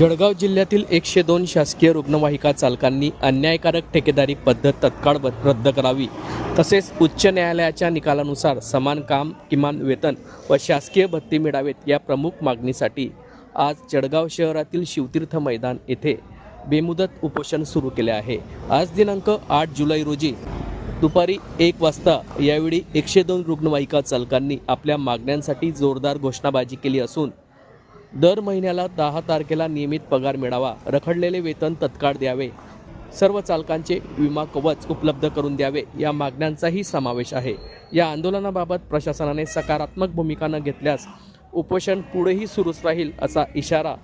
जळगाव जिल्ह्यातील एकशे दोन शासकीय रुग्णवाहिका चालकांनी अन्यायकारक ठेकेदारी पद्धत तत्काळ रद्द करावी. तसेच उच्च न्यायालयाच्या निकालानुसार समान काम किमान वेतन व शासकीय भत्ते मिळावेत या प्रमुख मागणीसाठी आज जळगाव शहरातील शिवतीर्थ मैदान येथे बेमुदत उपोषण सुरू केले आहे. आज दिनांक आठ जुलै रोजी दुपारी एक वाजता यावेळी एकशे दोन रुग्णवाहिका चालकांनी आपल्या मागण्यांसाठी जोरदार घोषणाबाजी केली असून दर महिन्याला दहा तारखेला नियमित पगार मिळावा रखडलेले वेतन तत्काळ द्यावे. सर्व चालकांचे विमा कवच उपलब्ध करून द्यावे या मागण्यांचाही समावेश आहे. या आंदोलनाबाबत प्रशासनाने सकारात्मक भूमिका न घेतल्यास उपोषण पुढेही सुरूच राहील असा इशारा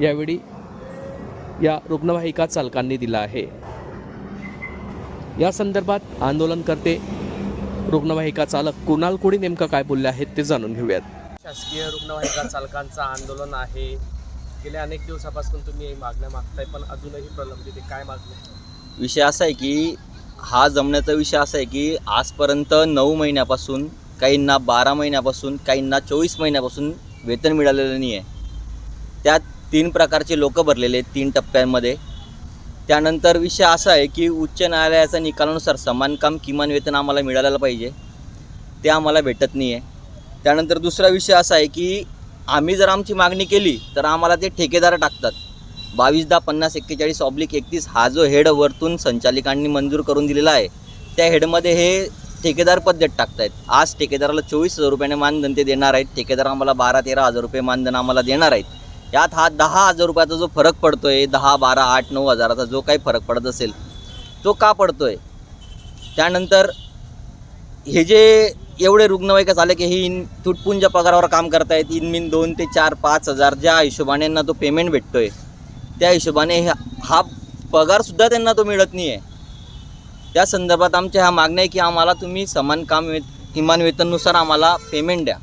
यावेळी या रुग्णवाहिका चालकांनी दिला आहे. या संदर्भात आंदोलनकर्ते रुग्णवाहिका चालक कुणाल कोडी नेमकं काय बोलले आहेत ते जाणून घेऊयात. शासकीय रुग्णवाहिका चालकांचं आंदोलन आहे. गेल्या अनेक दिवसापासून तुम्ही मागण्या मागताय पण अजूनही प्रलंबित आहे. काय मागण्या विषय असा आहे की हा जमण्याचा विषय असा आहे की आजपर्यंत नऊ महिन्यापासून काहींना बारा महिन्यापासून काहींना चोवीस महिन्यापासून वेतन मिळालेलं नाही आहे त्यात तीन प्रकारचे लोक भरलेले आहेत तीन टप्प्यांमध्ये. त्यानंतर विषय असा आहे की उच्च न्यायालयाच्या निकालानुसार समान काम किमान वेतन आम्हाला मिळायला पाहिजे. ते आम्हाला भेटत नाही आहे त्यानंतर दुसरा विषय असा आहे की आम्ही जर आमची मागणी केली तर आम्हाला ते ठेकेदार टाकतात. बावीस दहा पन्नास एक्केचाळीस ऑब्लिक एकतीस हा जो हेड वरतून संचालिकांनी मंजूर करून दिलेला आहे त्या हेडमध्ये हे ठेकेदार पद्धत टाकतायत. आज ठेकेदाराला चोवीस हजार रुपयाने मानधन ते देणार आहेत. ठेकेदार आम्हाला बारा तेरा हजार रुपये मानधन आम्हाला देणार आहेत. यात हा दहा हजार रुपयाचा जो फरक पडतो आहे दहा बारा आठ नऊ हजाराचा जो काही फरक पडत असेल तो का पडतो आहे त्यानंतर हे जे एवढे रुग्णवाहिका झाले की ही इन तुटपुंच्या पगारावर काम करतायत. इनमिन दोन ते चार पाच हजार ज्या हिशोबाने यांना तो पेमेंट भेटतोय त्या हिशोबाने हा- हा पगारसुद्धा त्यांना तो मिळत नाही आहे त्या संदर्भात आमच्या ह्या मागण्या आहे की आम्हाला तुम्ही समान काम वे किमान वेतननुसार आम्हाला पेमेंट द्या.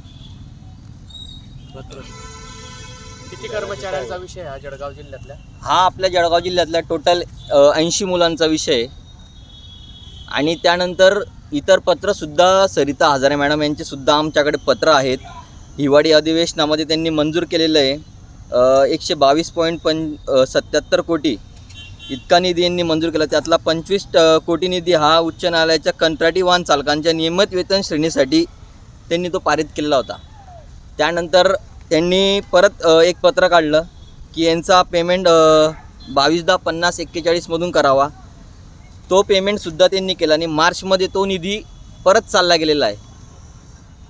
किती कर्मचाऱ्यांचा विषय हा जळगाव जिल्ह्यातल्या? हा आपल्या जळगाव जिल्ह्यातल्या टोटल ऐंशी मुलांचा विषय आहे. आणि त्यानंतर इतर पत्रसुद्धा सरिता हजारे मॅडम यांचेसुद्धा आमच्याकडे पत्र आहेत. हिवाळी अधिवेशनामध्ये त्यांनी मंजूर केलेलं आहे. एकशे बावीस पॉईंट पं सत्याहत्तर कोटी इतका निधी यांनी मंजूर केला. त्यातला पंचवीस कोटी निधी हा उच्च न्यायालयाच्या कंत्राटी वाहन चालकांच्या नियमित वेतन श्रेणीसाठी त्यांनी तो पारित केलेला होता. त्यानंतर त्यांनी परत एक पत्र काढलं की यांचा पेमेंट बावीस दहा पन्नास एक्केचाळीसमधून करावा. तो पेमेंटसुद्धा त्यांनी केला आणि मार्चमध्ये तो निधी परत चालला गेलेला आहे.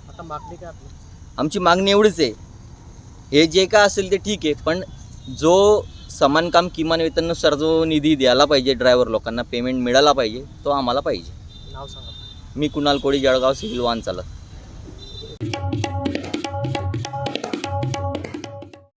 आता मागणी काय आपली? आमची मागणी एवढीच आहे. हे जे काय असेल ते ठीक आहे पण जो समान काम किमान वेतननुसार जो निधी द्यायला पाहिजे ड्रायव्हर लोकांना पेमेंट मिळाला पाहिजे तो आम्हाला पाहिजे. नाव सांगा. मी कुणाल कोळी जळगाव सिव्हिल वाहन चालक.